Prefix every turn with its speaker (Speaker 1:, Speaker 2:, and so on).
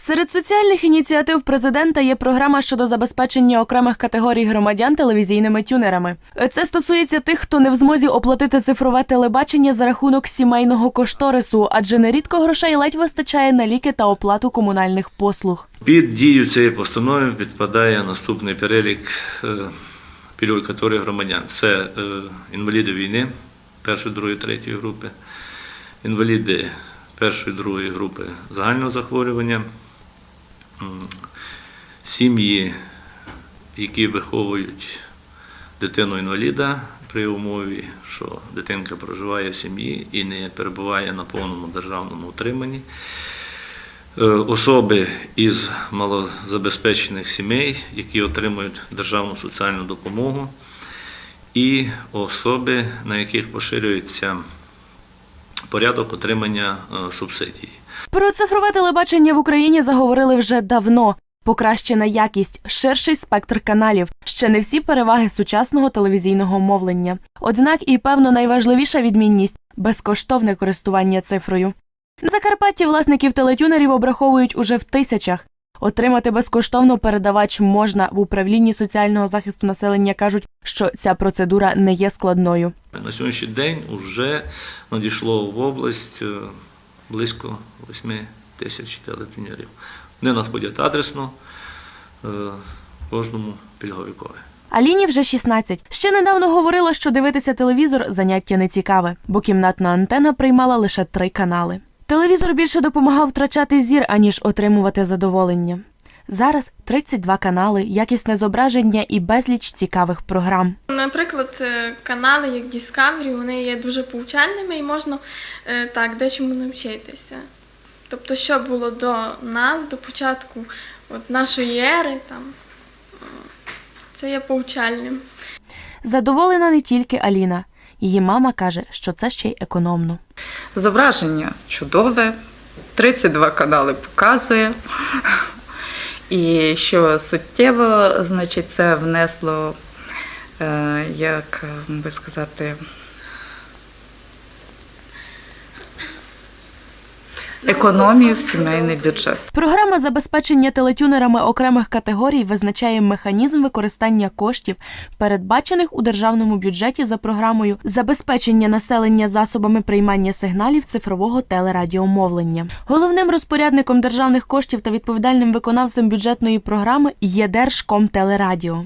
Speaker 1: Серед соціальних ініціатив президента є програма щодо забезпечення окремих категорій громадян телевізійними тюнерами. Це стосується тих, хто не в змозі оплатити цифрове телебачення за рахунок сімейного кошторису, адже нерідко грошей ледь вистачає на ліки та оплату комунальних послуг.
Speaker 2: Під дію цієї постанови підпадає наступний перелік е, пільгових категорій громадян. Це е, інваліди війни першої, другої, третьої групи, інваліди першої, другої групи загального захворювання, сім'ї, які виховують дитину-інваліда при умові, що дитинка проживає в сім'ї і не перебуває на повному державному утриманні. Е, особи із малозабезпечених сімей, які отримують державну соціальну допомогу, і особи, на яких поширюється порядок отримання субсидії.
Speaker 1: Про цифрове телебачення в Україні заговорили вже давно. Покращена якість, ширший спектр каналів, ще не всі переваги сучасного телевізійного мовлення. Однак і певно найважливіша відмінність безкоштовне користування цифрою. На Закарпатті власників телетюнерів обраховують уже в тисячах. Отримати безкоштовно передавач можна в управлінні соціального захисту населення. кажуть, що ця процедура не є складною.
Speaker 2: На сьогоднішній день вже надійшло в область е, близько 8 тисяч телетюнерів. Вони надходять адресно е, кожному пільговікові.
Speaker 1: Аліні вже 16. Ще недавно говорила, що дивитися телевізор заняття не цікаве, бо кімнатна антена приймала лише три канали. Телевізор більше допомагав втрачати зір, аніж отримувати задоволення. Зараз 32 канали, якісне зображення і безліч цікавих програм.
Speaker 3: Наприклад, е, канали як Discovery, вони є дуже повчальними і можна е, так дечому навчитися. Тобто, що було до нас, до початку от нашої ери, там, е, це є повчальним.
Speaker 1: Задоволена не тільки Аліна. Її мама каже, що це ще й економно.
Speaker 4: Зображення чудове, 32 канали показує. І що суттєво, значить, це внесло, е, як е, би сказати, економію в сімейний бюджет.
Speaker 1: Програма забезпечення телетюнерами окремих категорій визначає механізм використання коштів, передбачених у державному бюджеті за програмою забезпечення населення засобами приймання сигналів цифрового телерадіомовлення. Головним розпорядником державних коштів та відповідальним виконавцем бюджетної програми є Держкомтелерадіо.